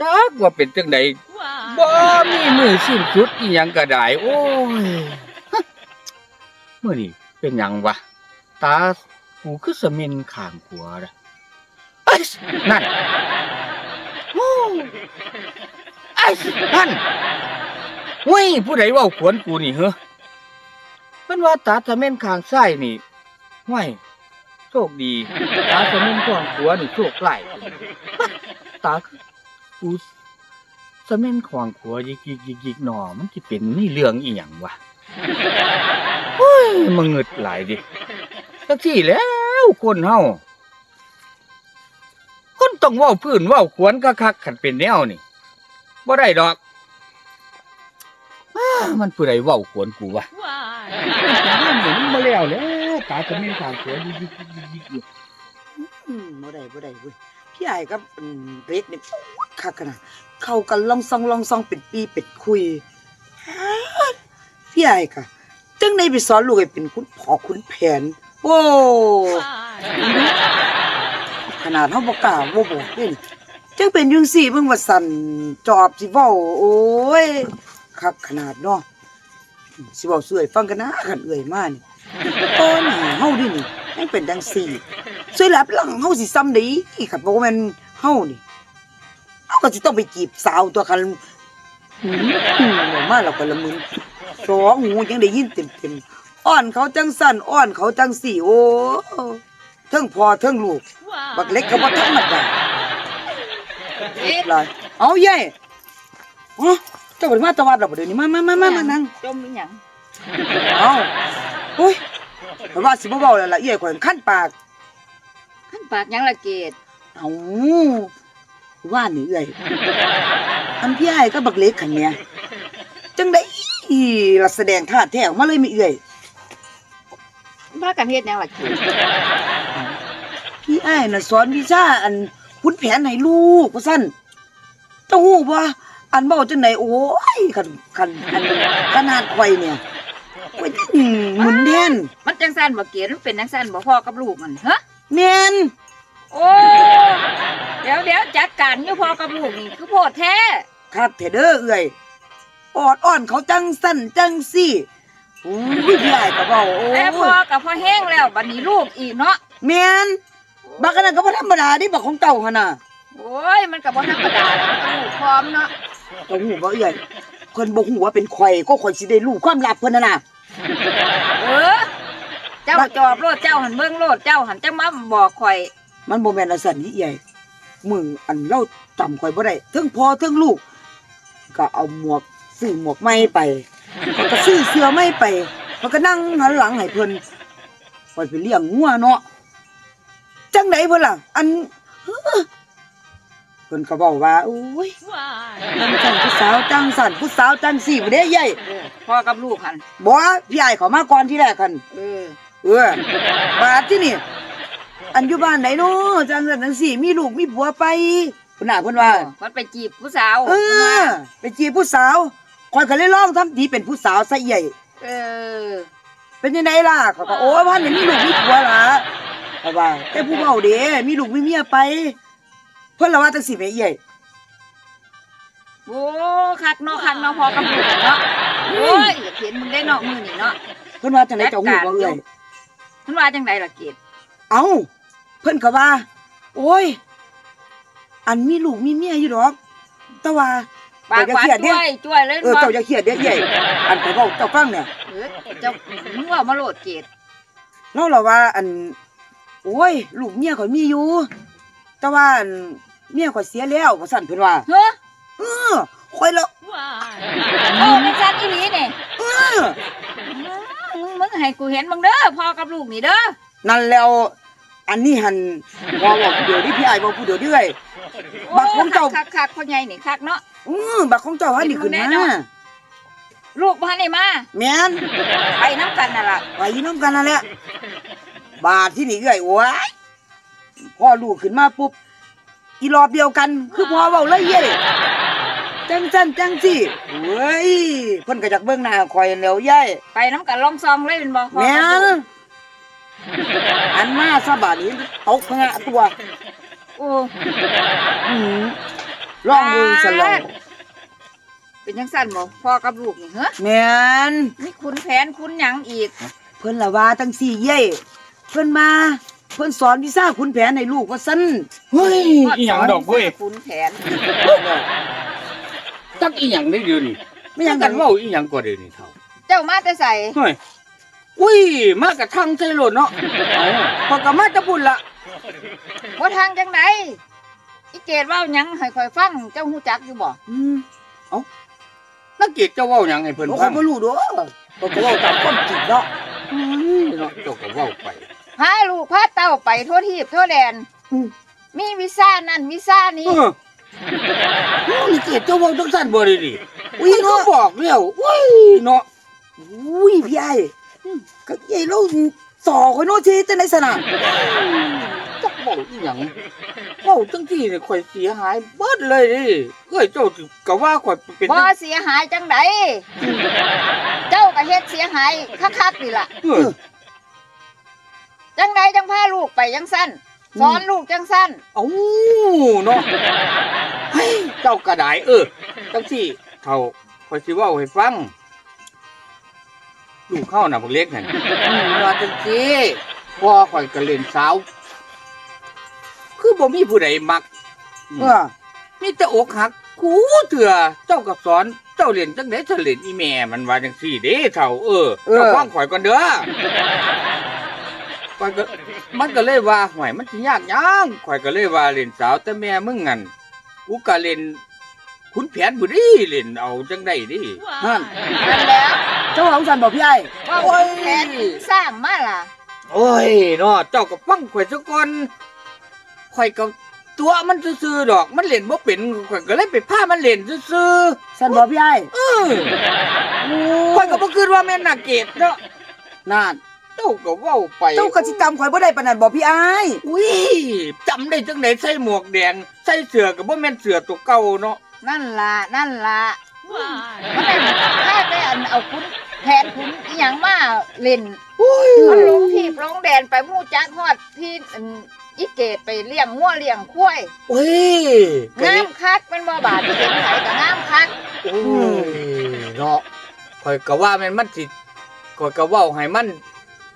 จักว่าเป็นจังใดบ่มีมือสิ้นสุดอีหยังก็ได้โอ้ยฮะมื้อนี้เป็นหยังวะตากูคือสะเมินข้างขวาละไอ้ยนั่นโอ้ไอ้ยนั่นเฮ้ยผู้ใดเว้าขวนกูนี่เหรอมันว่าตาสะเมินข้างซ้ายนี่ห้วยโชคดี ตาสะเมินข้างขวานี่โชคร้ายตาคื อกูสะเมินข้างขวายิกยิกยิกยิกหนอมันสิเป็นนี่เรื่องอีหยังวะเฮ้ยมันงึดหลายดิจักที่แล้วคนเฮาคนต้องเว้าพื้นเว้าขวนคักๆขันเป็นแนวนี่บ่ได้ดอกอ้ามันผู้ใดเว้าขวนกูวะแต่เรื่องนี้มันบ่แล้วแหล้วตาจะมีทางขวนยิกยิกยิกยิกอยู่อืมบ่ได้บ่ได้เว้ย พี่ไอ้กับอืมเล็กนี่ยคักขนาดเข้ากันล่องซองล่องซองเป็นปีเป็นคุยพี่ไอ้ค่ะจังในไปสอนลูกให้เป็นคุณพ่อคุณแผน โอ้ขนาดเฮาบ่กล้าบ่บอกเด้นี่จังเป็นจังซี่เบิ่งว่าสั่นจอบสิเว้าโอ้ยคักขนาดเนาะสิเว้าสวยฟังกันนะคันเอ่ยมานี่ตอนหาเฮาดินี่ยังเป็นจังซี่ สวยหลับหลังเฮาสิซ้ำดีครับบ่แม่นเฮานี่เฮาก็สิต้องไปจีบสาวตัวคันหืมออกมาแล้วก็ละมึนสองหูยังได้ยินเต็มๆอ้อนเขาจังสั่นอ้อนเขาจังสี่โอ้เทั้งพ่อเทั้งลูกบักเล็กก็บ่ธรรมดาหลายเอาเย่อ๋อเจ้าบ่ได้มาตะวัดดอกบ่เดี๋ยวนี้มามามามามานั่งจมอีหยังเอาโอ้ยเพราะว่าสิบ่เว้าแล้วล่ะเอ้ยข่อยคันปาก ปากหยังละเกดเอาว่านี่เอ้ยอันพี่ไอ้ายก็บักเล็กขันเนี่ยจังได้ละแสดงท่าแท้ออกมาเลยมีเอ้ยพากันเฮ็ดหยังละเกดพี่ไอ้ายน่ะสอนวิชาอันขุนแผนให้ลูกว่าซั่นเจ้าฮู้บ่อันเว้าจังไดโอ้ยคันคันอันขนาดข่อยเนี่ยข่อยอืมหมุนแทนมันจังซั่นบ่เกดมันเป็นจังซั่นบ่พ่อกับลูกมันฮะ แม่นโอ้ เดี๋ยวเดี๋ยวจัดการอยู่พ่อกับลูกนี่คือโพดแท้ครับเถเด้อเอ้ยออดอ้อนเขาจังสั่นจังซี่โอ้ยพี่ไอ้ายก็เว้าโอ้แต่พ่อยกับพ่อแห้งแล้วบัดนี้ลูกอีกเนาะแม่นบักอันนั้นก็บ่ธรรมดาดิบักของเจ้าหั่นน่ะโอ้ยมันก็บ่ธรรมดาแล้วมันก็ลูกพร้อมเนาะเจ้าฮู้บ่เอ้ยเพิ่นบ่ฮู้ว่าเป็นข่อยก็ข่อยสิได้รู้ความลับเพิ่นน่ะนะเออ เจ้าจอบโลดเจ้าหันเบิ่งโลดเจ้าหันจังมาบอกข่อยมันบ่แม่นอันสั่นนี่ใหญ่มึงอันเราจำข่อยบ่ได้ทั้งพ่อทั้งลูก ก็เอาหมวกซื้อหมวกใหม่ไปแล้วก็ซื้อเสื้อใหม่ไปแล้วก็นั่งหันหลังให้เพิ่นข่อยไปเลี้ยงงัวเนาะจังไดเพิ่นล่ะ อันเพิ่นก็บอกว่าโอ้ยจังสั่นผู้สาวจังสั่นผู้สาวจังสี่บ่ได้ใหญ่เออพ่อกับลูกหันบ่พี่ใหญ่เขามาก่อนที่แรกกันเออ เออบาดที่นี่ อันอยู่บ้านไหนเนาะจังสั่นจังสี่ มีลูกมีผัวไปพุ่นน่ะเพิ่นว่า มันไปจีบผู้สาวเออไปจีบผู้สาวคอยก็เลยลองทำทีเป็นผู้สาวซะใหญ่เออ เป็นยังไงล่ะเขาก็โอ้ยพันนี่มีลูกมีผัวล่ะเขาว่าแต่ผู้เฒ่าเด้มีลูกมีเมียไป เพิ่นละว่าจังสี่แม่ใหญ่โอ้คักเนาะคักเนาะพอกับลูกเนาะโอ้ยอยากเห็นมึงได้เนาะมือนี่เนาะเพิ่นว่าจังไดเจ้าฮู้บ่เอ้ย มันว่าจังไดล่ะเกดเอาเพิ่นก็ว่า โอ้ย อันมีลูกมีเมียอยู่ดอก แต่ว่าปากหวานเดี๋ยวจะเครียดเนี่จ้วยยจ้วยเลยเออบ่เจ้าอย่าเครียดเด้อใหญ่อันข่อยเว้าเจ้าฟังเนี่ยเออเจ้ามึงว่ามาโลดเกดเนาะเราว่า อัน โอ้ย ลูกเมียข่อยมีอยู่ แต่ว่าอันเมียข่อยเสียแล้วว่าซั่นเพิ่นว่า เฮ้อเออข่อยละโอ้เป็นสัตว์อีหลีนี่ เออ มึงมึงให้กูเห็นมึงเด้อพ่อกับลูกนี่เด้อนั่นแล้วอันนี้หันว่าบอกผู้เดียวดิพี่อ้ายบอกผู้เดียวเด้วยบักของเจ้าคักคักๆพ่อใหญ่นี่คักเนาะ อือบักของเจ้าหันนี่ขึ้นแน่มานอนลูกบ่ทันได้มา แม่นไปน้ำกันน่ะล่ะไปน้ำกันนั่นแหละบาทที่นี่เอ้ยโอ้ยพ่อลูกขึ้นมาปุ๊บอีรอบเดียวกัน คือพ่อเว้าเลยเย่ จังจันจังสิเว้ยเพิ่นก็จักเบิ่งหน้าข่อยแล้วยายไปน้ำกันลองซองเลยเป็นบ่พ่อแม่กับนลูกอันมาซะบาดนี้ตกพงะตัวโอ้อืมลองดูสลองเป็นจังซั่นบ่พ่อกับลูกนี่เฮ้อแม่นมีคุณแผนคุณหยังอีก เพิ่นละว่าจังสี่เย่เพิ่นมาเพิ่นสอนวิชาขุนแผนให้ลูกว่าซั่นเฮ้ยอีหยังดอกเว้ยคุณแผน จักอีหยังได้เดี๋ยวนี้ไม่หยังกักันนเว้าอีหยังก็เดี๋ยวนี้เท่าเจ้ามาแต่ใส่เฮ้ยอุ้ยมากระทั่งใจโลดเนาะเอาพอก็มาจะบุญละบ่ทางจังไดอีเกดเว้าหยังให้ข่อยฟังเจ้าฮู้จักอยู่บ่อืมนักเกียรติเจ้าเว้าหยังให้เพิ่นโอ้ฟัเขางบ่รู้ดอกเขาก็เว้าตามความจริงเนาะเฮ้ยเนาะเจ้าก็เว้าไปพาลูกพาเต้าไปทั่วทีบทั่วแดนอืมมีวีซ่านั่นวีซ่านี้เออ โอ้นี่เกียรติเจ้าเว้าจังซั่นบ่ได้ดิอุ้ยมันก็เนาะบอกแล้วอุ้ยเนาะอุ้ยพี่ไอ้ก็ใหญ่เราสอข่อยโนทีจังได๋สนะจักเว้าอีหยังเว้าจังซี่นี่ข่อยเสียหายเบิดเลยดิเอ้ยเจ้าสิก็ว่าข่อยเป็นบ่เสียหายจังไดเจ้าก็เฮ็ดเสียหายคักๆนี่ล่ะเออจังไดจังพาลูกไปจังสั้น สอนลูกจังสั้นเอ้าเนาะเฮ้ยเจ้าก็ได้เออจังซี่เท่าข่อยสิเว้าให้ฟังลูกเข้าน่ะบักเล็กนั่นอืมว่าจังซี่พ่อข่อยก็เล่นสาว คือบ่มีผู้ใดมัก เออมีแต่อกหักกูเถื่อเจ้าก็สอนเจ้าเรียนจังได๋เจ้าเรียนอีแม่มันว่าจังซี่เด้เฒ่าเออเจ้าฟังข่อยก่อนเด้อ ข่อยก็มันก็เลยว่าห่วยมันสิยากหยังข่อยก็เลยว่าเล่นสาวแต่แม่มึงงั้นกูก็เล่นขุนแผนบ่ดีเล่นเอาจังได๋ดินั่นนั่นแหล้วเจ้าของสันบอกพี่ไอ้ว่าโอ้ยแผนสร้างมาล่ะ โอ้ยเนาะเจ้าก็ฟังข่อยซะก่อนข่อยก็ตัวมันซื่อๆดอกมันเล่นบ่เป็นข่อยก็เลยไปพามันเล่นซื่อๆสันบอกพี่ไอ้เออข่อยก็บ่คิดว่าแม่นนาเกตเนาะ นั่น เจ้าก็เว้าไปเจ้าก็สิจำข่อยบ่ได้ปานนั้นบอกพี่ไอ้อุ้ยจำได้จังได๋ใส่หมวกแดงใส่เสื้อก็บ่แม่นเสื้อตัวเก่าเนาะนั่นล่ะนั่นล่ะมันได้ถ้าได้อันเอาคุณแผนคุณอีหยังมาเล่นอุ้ยมันลงที่ลงแดนไปหมู่จักฮอดที่อันอีเกตไปเลี้ยงงัวเลี้ยงควายโอ้ยก็งานี่มคักเป็นบ่บาดเห็นไผก็งามคักโอ้ยเนาะข่อยก็ว่าแม่นมันสิข่อยก็เว้าให้มัน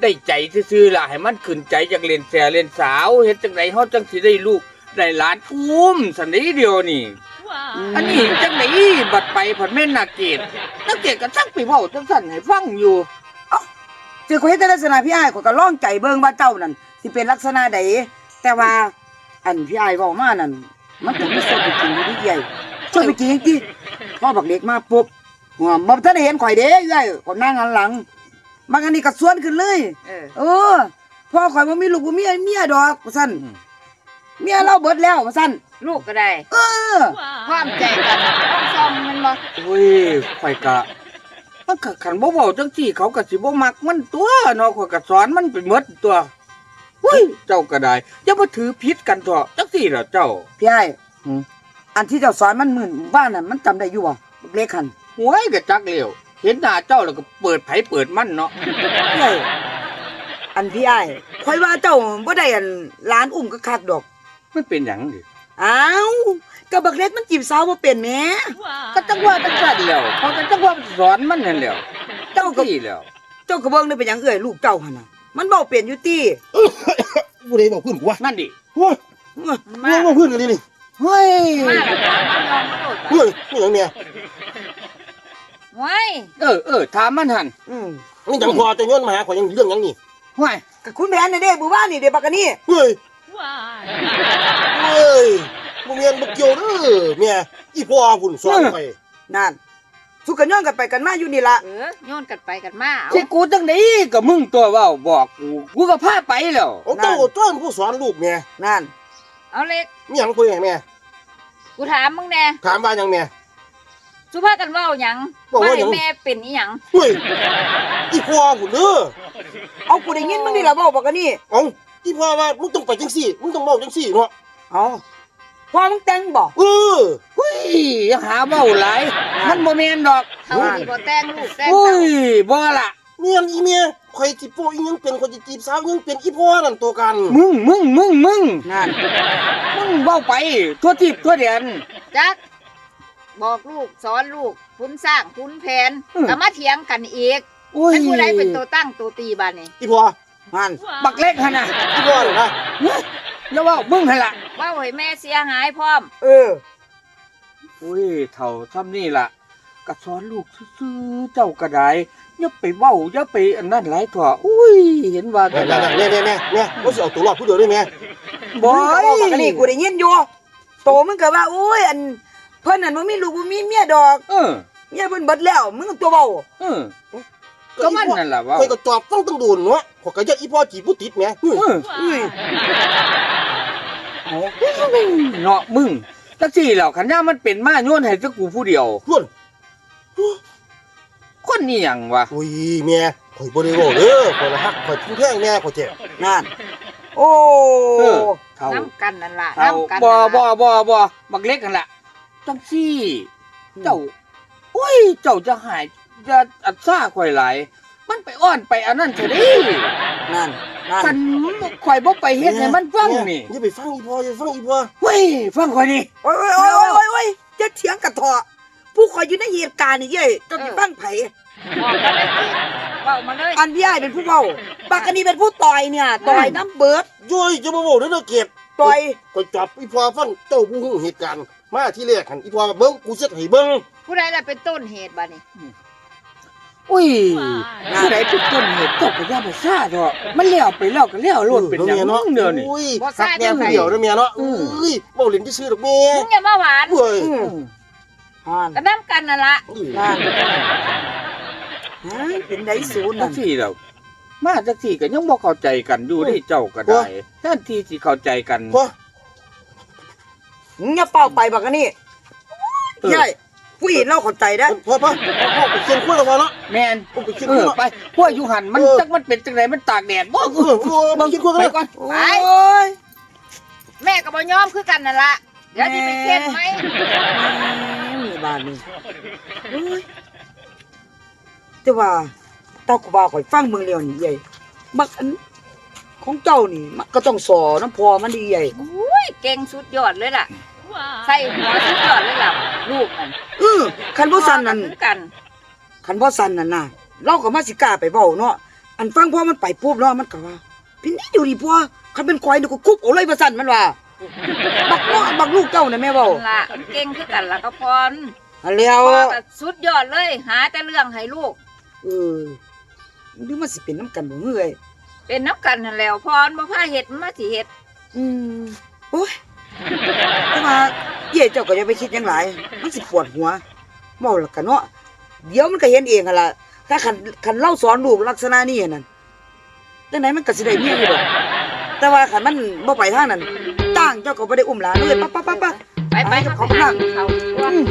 ได้ใจซื่อๆล่ะให้มันขึ้นใจจากเล่นแสเล่นสาวเฮ็ดจังไดเฮาจังสิได้ลูกได้หลานอุ้มสันนี้เดียวนี่ อันนี้จังไดบัดไปผัดแม่นนาเกตนาเกตก็จักไปเว้าจังซั่นให้ฟังอยู่เจอข่อยเฮ็ดแต่ลักษณะพี่ไอ้ข่อยก็ลองใจเบิ่งว่าเจ้านั่นสิเป็นลักษณะใดแต่ว่าอันพี่ไอ้เว้ามานั่นมันก็มีส่วนไปจริงอยู่ที่ใหญ่ส่วนไปจริงที่พ่อบักเด็กมาปุ๊บหัวบ่ทันได้เห็นข่อยเด้เอ้ยข่อยนั่งหันหลัง บางอันนี้ก็สวนขึ้นเลย เออ เออพ่อข่อยบ่มีลูกบ่มีเมียดอกว่าซั่นอืม เมียเราเบิดแล้วว่าซั่นลูกก็ได้เออความใจกันต้องซ่อมมันบ่โอ้ยข่อยกะมันก็ขันบ่เว้าจังซี่เขาก็สิบ่มักมันตัวเนาะข่อยก็สอนมันไปหมดตัวเฮ้ยเจ้าก็ได้อย่ามาถือผิดกันเถอะจังซี่ล่ะเจ้า พี่ไอ้หืม อันที่เจ้าสอนมันหมื่นบ้านน่ะมันจำได้อยู่บ่บักเล็กหันหวยก็จักแล้ว เห็นหน้าเจ้าแล้วก็เปิดไผเปิดมันเนาะพี่ไอ้อันพี่ไอ้ข่อยว่าเจ้าบ่ได้อันหลานอุ้มก็คักดอกมันเป็นหยังดิอ้าวก็บักเล็กมันจีบสาวบ่เป็นแหมก็จังว่าจังซั่นแล้วเขาก็จังว่าสอนมันนั่นแหล้วเจ้าก็ซี่แล้วเจ้าก็เบิ่งได้เป็นหยังเอ้ยลูกเจ้าหั่นน่ะมันเว้าเป็นอยู่ติกูได้บอกเพื่อนกูว่านั่นดิโอ้ยมันมึมางบอกเพื่อนกันดินี่เฮ้ยมาแล้วถามมันยอมมันโดดเพื่อนนี่อ ย่างเนี้ยไว้เออเออถามมันหั่นอืมนี่จังพอจะย้อนมาหาขอยยังเรื่องหยังนี่ห้วยก็คุณแผนน่ะเด้มื้อวานนี่เด้บักอันนี้เฮ้ยเฮ้ยบ่เมียนบ่เกี่ยวเด้อเมียอีพ่อพุ่นสอนไปนั่นสุกันย้อนกันไปกันมาอยู่นี่ล่ะเออโยนกันไปกันมาเอาสิกูจังได๋ก็มึงตัวเว้าบอกกูกูก็พาไปแล้วโอ้เจ้าต้นผู้สอนลูกแม่นั่นเอาเล็กมีหยังคุยให้แม่กูถามมึงแน่ถามว่าหยังแม่ สุภาพกันเว่าหยังบอกว่าหยัง ให้แม่เป็นอีหยังเฮ้ยอีพ่อพุ่นเด้อเอากูได้ยินมึงนี่ล่ะเว้าบักอันนี้เอ้าอีพ่อว่ามึงต้องไปจังซี่มึงต้องเว้าจังซี่เนาะเอาพ่อมึงแต่งบ่เออเฮ้ยอย่าหาเว้าหลายมันบ่แม่นดอกเท่าที่บ่แต่งลูกแต่งเฮ้เต้ายบ่ล่ะ เมียนอีเมียข่อยสิโปอีหยังเป็นข่อยสิจีบสาวอีหยังเป็นอีพ่อนั่นตัวกันมึงมึงมึงมึงนั่นมึงเว้าไปทั่วทิพย์ทั่วแดนจัก บอกลูกสอนลูกคุณสร้างคุณแผนอืมก็มาเถียงกันอีกโอ้ยเป็นผู้ใดเป็นตัวตั้งตัวตีบ้านนี่อีพ่อหันบักเล็กหั่นน่ะอีพ่อนี่นะเฮ้ยแล้วว่ามึงหั่นล่ะว่าให้แม่เสียหายพร้อม เออ อุ้ยเท่าซ้ำนี่ล่ะก็สอนลูกซื่อๆเจ้าก็ได้อย่าไปเว้าอย่าไปอันนั้นหลายถั่วอุ้ยเห็นว่าแม่แม่แม่แม่แม่แม่ว่าสิเอาตัวรอดผู้เดียวได้แม่ บอยบักอันนี้กูได้ยินอยู่ โตมึงก็ว่าอุ้ยอัน เพิ่นนั่นบ่มีลูกบ่มีเมียดอกเออเมียเพิ่นเบิดแล้วมึงตัวเบาเออ ก็มันนั่นล่ะเว่าคอยก็จอบต้องต้องโดนเนาะขอยก็อยากอีพ่อจีบผู้ติดแม่เฮ้ยเอออุ้ยเอาเนาะมึงจักซี่แล้วคันย่ามันเป็นมาโยนให้แตะกูผู้เดียวเพื่อนคนนี่หยังวะอุ้ยแม่ข่อยบ่ได้เว้าเด้อข่อยละฮักข่อยทิ้งแท่งแม่ข่อยเจ็บนั่นโอ้เออเท่าน้ำกันนั่นล่ะเท่าน้ำกันบ่นั่นบ่ล่ะบ่บ่บักเล็กกันล่ะ จังซี่ เจ้าอุ้ย เจ้าจะหายจะอัดซ่าข่อยหลายมันไปอ้อนไปอันนั้นเถอะดินั่นนั่นคันข่อยบ่ไปเฮ็ดให้มันฟังนี่อย่าไปฟังอีพ่ออย่าฟังอีพ่อเฮ้ยฟังข่อยนี่โอ้ยโอ้ยโอ้ยโอ้ยโอ้ยจะเถียงกันเถอะผู้คอยอยู่ในเหตุการณ์นี่เย้ยต้องฟังไผบอกมาเลยสิเว้ามาเลยอันพี่อ้ายเป็นผู้เว้าปากอันนี้เป็นผู้ต่อยเนี่ยต่อยน้ำเบิดย้อยจะมาบอกเด้อเด้อเกียรติต่อยข่อยจับอีพ่อฟังเจ้าผู้ฮู้เหตุการณ์ มาที่แรกหันอีพ่อเบิ่งกูเสียให้เบิ่งผู้ใดล่ะเป็นต้นเหตุบ้านนี่อุ้ยผู้ใดเป็นต้นเหตุเจ้าก็อย่าไปซ่าเถอะมันแล้วไปแล้วก็แล้วโลดเป็นหยังมึงเด้อนี่อุ้ยสักแม่ผู้เดียวเด้อแม่เนาะอืมอุ้ยเว้าเล่นซื่อๆดอกแม่มึงอย่ามาหวานเว้ยอืมนั่นก็น้ำกันนั่นล่ะอุ้ยนั่นฮะเป็นไดศูนย์จันั่งนซี่แล้วมาจังซี่ก็ยังบ่เข้าใจกันอยู่ที่เจ้าก็ได้แทนที่สิเข้าใจกันพ่ อมึงอย่าเป่าไปบักอันนี้เออใช่ผู้หญิงเราเข้าใจได้พ่อพ่อพ่อไปเชียงคุยแล้วพ่อเนาะแม่นผมไปเชียงเอคุยอเนาะไปพวกอยู่หันมันเออ จักมันเป็นจังไดมันตากแดดบ่เออเออไปเชียงคุยกันไปเลยก่อน โอ้ยแม่ก็บ่ยอมคือกันนั่นล่ะเดี๋ยวที่ไปเค้นไหมมีบ้านนี่โอ้ยแต่ว่าตากูบ่าข่อยฟังมึงแล้วนี่ใหญ่บักอันของเจ้านี่มันก็ต้องสอน้ำพอมันดีใหญ่อุ้ยเก่งสุดยอดเลยล่ะ ใส่หัวสุดยอดเลยล่ะลูกนั่นเออคันบ่ซันนั่นคือกันคันบ่ซันนั่นน่ะเราก็มาสิกล้าไปเว้าเนาะอันฟังพอมันไปปุ๊บเนาะมันก็ว่าพี่นี่อยู่ดีพ่อคันเป็นควายนี่ก็คุบเอาเลยว่าซั่นมันว่าบักเนาะบักลูกเจ้าน่ะแม่เว้านั่นล่ะมันเก่งคือกันล่ะก็พรอันแล้วพ่อก็สุดยอดเลย หาแต่เรื่องให้ลูก เออหรือมันสิเป็นน้ำกันบ่เฮ้ยเป็นน้ำกันนั่นแหล้วพรบ่พาเฮ็ดมันมาสิเฮ็ด อืมโอ้ย แต่ว่าเย่เจ้าก็อย่าไปคิดหยังหลายมันสิปวดหัวเมาแล้วกันเนาะเดี๋ยวมันก็เห็นเองหั่นล่ะถ้าคันคันเล่าสอนลูกลักษณะนี้นั่นจังไหนมันก็สิได้เมียอยู่ดอกแต่ว่าคันมันบ่ไปทางนั้นจ้างเจ้าก็บ่ได้อุ้มหลานเลยปะปะปะปะไปไปไปเขาเขาไปพลัหางเขาตัวอืม